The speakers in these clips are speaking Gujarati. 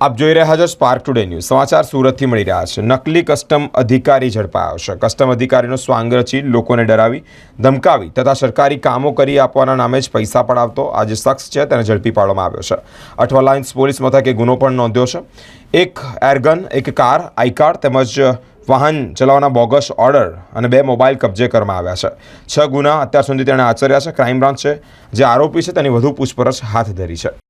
આપ જોઈ રહ્યા છો સ્પાર્ક ટુડે ન્યૂઝ સમાચાર સુરતથી મળી રહ્યા છે. નકલી કસ્ટમ અધિકારી ઝડપાયો છે. કસ્ટમ અધિકારીનો સ્વાંગ રચી લોકોને ડરાવી, ધમકાવી તથા સરકારી કામો કરી આપવાના નામે જ પૈસા પડાવતો આ જે શખ્સ છે. તેને ઝડપી પાડવામાં આવ્યો છે. અઠવા લાઇન્સ પોલીસ મથકે ગુનો પણ નોંધ્યો છે. એક એરગન એક કાર આઈ કાર્ડ તેમજ વાહન ચલાવવાના બોગસ ઓર્ડર અને બે મોબાઈલ કબજે કરવામાં આવ્યા છે. છ ગુના અત્યાર સુધી તેણે આચર્યા છે. ક્રાઇમ બ્રાન્ચ છે. જે આરોપી છે તેની વધુ પૂછપરછ હાથ ધરી છે.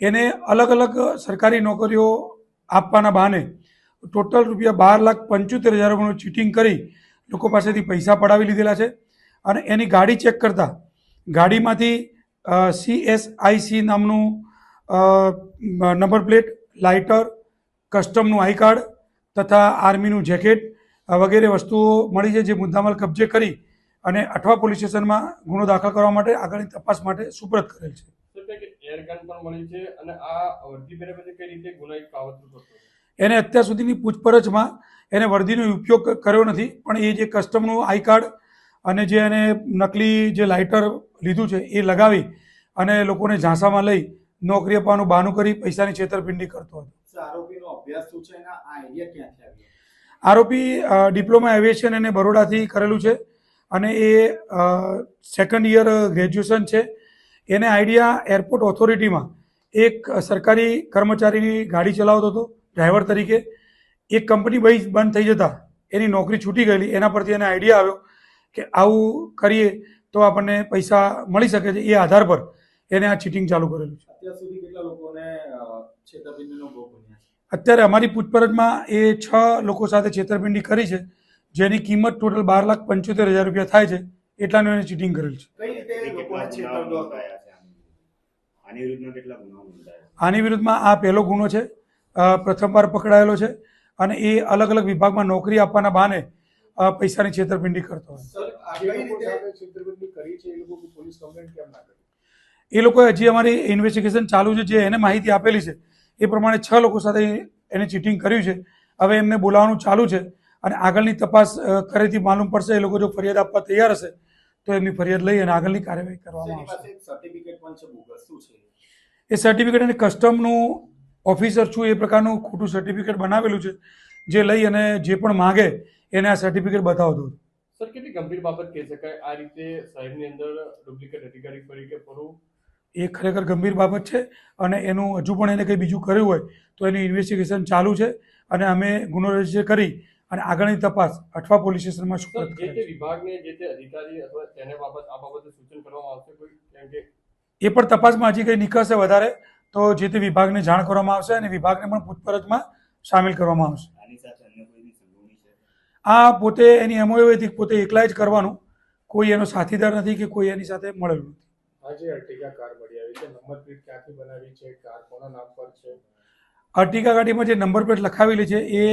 એને અલગ અલગ સરકારી નોકરીઓ આપવાના બહાને ટોટલ રૂપિયા બાર લાખ પંચોતેર હજાર રૂપિયાનું ચીટિંગ કરી લોકો પાસેથી પૈસા પડાવી લીધેલા છે. અને એની ગાડી ચેક કરતા ગાડીમાંથી સી એસ આઈ સી નામનું નંબર પ્લેટ, લાઇટર, કસ્ટમનું આઈ કાર્ડ તથા આર્મીનું જેકેટ વગેરે વસ્તુઓ મળી છે જે મુદ્દામાલ કબજે કરી અને અઠવા પોલીસ સ્ટેશનમાં ગુનો દાખલ કરવા માટે આગળની તપાસ માટે સુપ્રત કરેલ છે. સર કંઈક એર ગન પણ મળી છે અને આ વર્દી પહેર્યા પછી કઈ રીતે ગુનાહિત કાવતરું કરતો એને અત્યાર સુધીની પૂછપરછમાં એને વર્દીનો ઉપયોગ કર્યો નથી પણ એ જે કસ્ટમનું આઈ કાર્ડ અને જે એને નકલી જે લાઇટર લીધું છે એ લગાવી અને લોકોને ઝાંસામાં લઈ નોકરી આપવાનું બહાનું કરી પૈસાની છેતરપિંડી કરતો હતો. સર, આરોપીનો અભ્યાસ શું છે એના આઈડિયા ક્યાંથી આવ્યો આરોપી ડિપ્લોમા એવિએશન એને બરોડાથી કરેલું છે અને એ સેકન્ડ યર ગ્રેજ્યુએશન છે. એને આઈડિયા એરપોર્ટ ઓથોરિટીમાં એક સરકારી કર્મચારીની ગાડી ચલાવતો હતો ડ્રાઈવર તરીકે. એક કંપની બઈ બંધ થઈ જતાં એની નોકરી છૂટી ગયેલી. એના પરથી એને આઈડિયા આવ્યો કે આવું કરીએ તો આપણને પૈસા મળી શકે છે. એ આધાર પર એને આ ચીટિંગ ચાલુ કરેલું છે. અત્યાર સુધી કેટલા લોકોને છેતરપિંડીનો ભોગ બન્યા અત્યારે અમારી પૂછપરછમાં એ છ લોકો સાથે છેતરપિંડી કરી છે જેની કિંમત ટોટલ બાર લાખ પંચોતેર હજાર રૂપિયા થાય છે એટલાનું એને ચીટિંગ કરેલ છે. કઈ રીતે લોકોને કેટલા ગુનાઓ છેતરતો હતો નોંધાયા છે આની વિરુદ્ધમાં કેટલા ગુનાઓ નોંધાયા? આની વિરુદ્ધમાં આ પહેલો ગુનો છે પ્રથમવાર પકડાયેલો છે અને એ અલગ અલગ વિભાગમાં નોકરી આપવાના બહાને પૈસાની છેતરપિંડી કરતો હોય. સર આ કઈ રીતે છેતરપિંડી કરી છે? એ લોકો પોલીસ કમ્પ્લેન્ટ કેમ ના કરી? એ લોકોએ હજી અમારી ઇન્વેસ્ટિગેશન ચાલુ છે જે એને માહિતી આપેલી છે એ પ્રમાણે છ લોકો સાથે એને ચીટિંગ કર્યું છે. હવે એમને બોલાવવાનું ચાલુ છે અને આગળની તપાસ કરેથી માલુમ પડશે એ લોકો જો ફરિયાદ આપવા તૈયાર હશે તો એમની ફરિયાદ લઈ અને આગળની કાર્યવાહી કરવામાં એની આવશે. સર્ટિફિકેટ પણ છે બોગસ? શું છે? એ સર્ટિફિકેટ અને કસ્ટમનું ઓફિસર છું એ પ્રકારનું ખોટું સર્ટિફિકેટ બનાવેલું છે જે લઈ અને જે પણ માગે એને આ સર્ટિફિકેટ બતાવતો હતો. સર કેટલી ગંભીર બાબત કહી શકાય? આ રીતે સાહેબની અંદર ડુપ્લિકેટ અધિકારી તરીકે ફરવું? એ ખરેખર ગંભીર બાબત છે અને એનું હજુ પણ એને કંઈ બીજું કર્યું હોય તો એની ઇન્વેસ્ટિગેશન ચાલુ છે અને અમે ગુનો રજિસ્ટર કરી અને આગળની તપાસ અઠવા પોલીસ સ્ટેશનમાં સુપરત જે તે વિભાગને જે તે અધિકારી અથવા તેને બાબત આ બાબતે સૂચન કરવામાં આવશે કોઈ? કેમ કે એ પણ તપાસમાં હજી કંઈ નીકળશે વધારે તો જે તે વિભાગને જાણ કરવામાં આવશે અને વિભાગને પણ પૂછપરછમાં સામેલ કરવામાં આવશે. આની સાથે અન્ય કોઈની સંડોવણી છે? આ પોતે એની એમઓએ હતી પોતે એકલા જ કરવાનું. કોઈ એનો સાથીદાર નથી કે કોઈ એની સાથે મળેલું નથી. અર્ટિગા કાર મળી આવી છે. નંબર પ્લેટ ક્યાંથી બનાવી છે? કાર કોના નામ પર છે? અર્ટિગા ગાડીમાં જે નંબર પ્લેટ લખાવેલી છે એ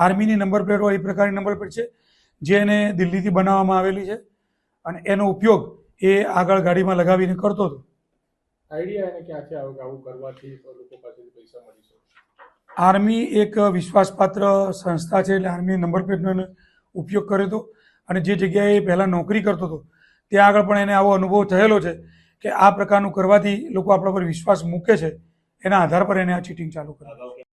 આર્મીની નંબર પ્લેટ હોય એ પ્રકારની નંબર પ્લેટ છે જે એને દિલ્હીથી બનાવવામાં આવેલી છે અને એનો ઉપયોગ એ આગળ ગાડીમાં લગાવીને કરતો હતો. આઈડિયા એને ક્યાંથી આવ્યો આવું કરવાથી લોકો પાસેથી પૈસા મળી શકે? આર્મી એક વિશ્વાસપાત્ર સંસ્થા છે એટલે આર્મી નંબર પ્લેટનો એને ઉપયોગ કર્યો હતો અને જે જગ્યાએ એ પહેલાં નોકરી કરતો હતો ત્યાં આગળ પણ એને આવો અનુભવ થયેલો છે કે આ પ્રકારનું કરવાથી લોકો આપણા પર વિશ્વાસ મૂકે છે એના આધાર પર એને આ ચીટિંગ ચાલુ કરી